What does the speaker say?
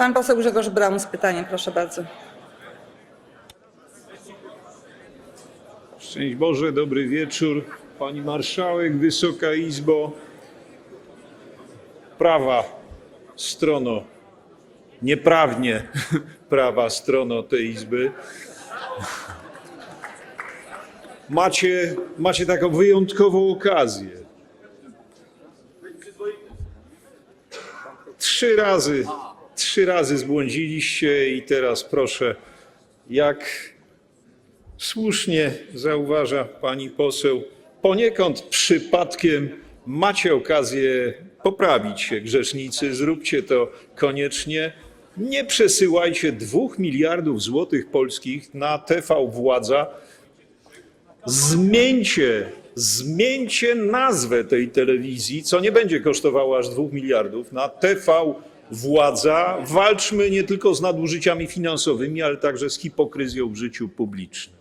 Pan poseł Grzegorz Braun z pytaniem, proszę bardzo. Szczęść Boże, dobry wieczór. Pani Marszałek, Wysoka Izbo. Prawa strono, nieprawnie prawa strono tej Izby. Macie, macie taką wyjątkową okazję. Trzy razy, trzy razy zbłądziliście i teraz proszę, jak Słusznie zauważa pani poseł, poniekąd przypadkiem macie okazję poprawić się, grzesznicy, zróbcie to koniecznie. Nie przesyłajcie dwóch miliardów złotych polskich na TV Władza. Zmieńcie, zmieńcie nazwę tej telewizji, co nie będzie kosztowało aż dwóch miliardów, na TV Władza. Walczmy nie tylko z nadużyciami finansowymi, ale także z hipokryzją w życiu publicznym.